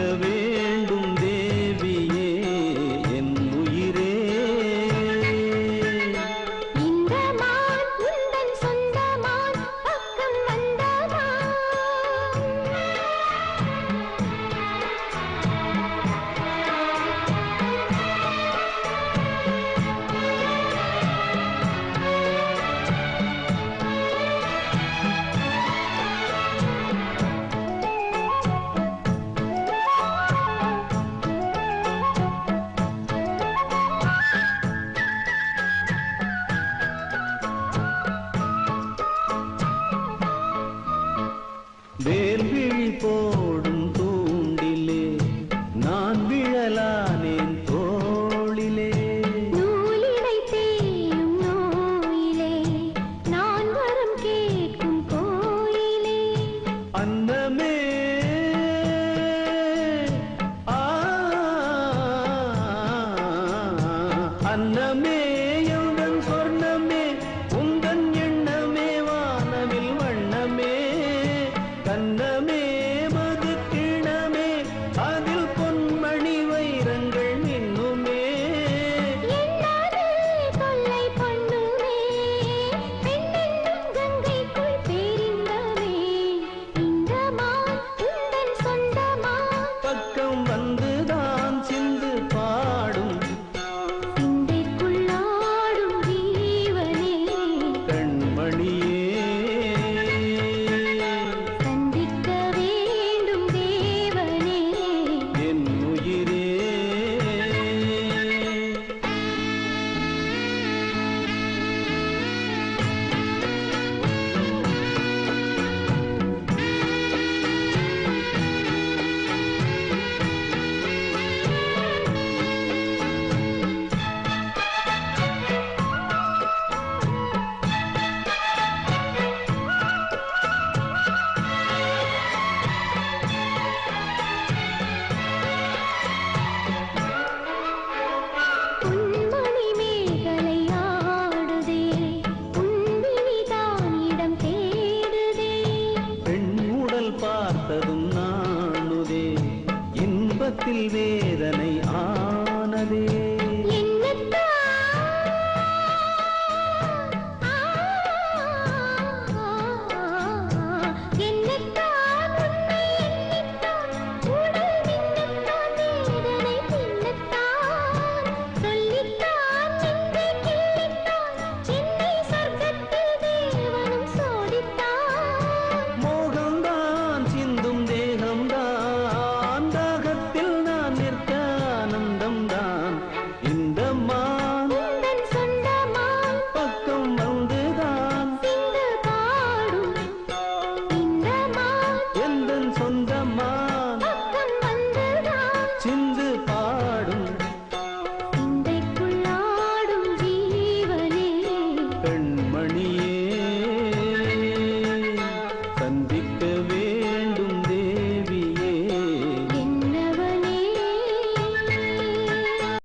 காட்டவே வேல்விழி போடும் தூண்டிலே நான் விழலானேன் தோளிலே. நூலிடை தேயும் நோயிலே நான் வரம் கேட்கும் கோயிலே. அன்னமே உள்ளத்தில் வேதனை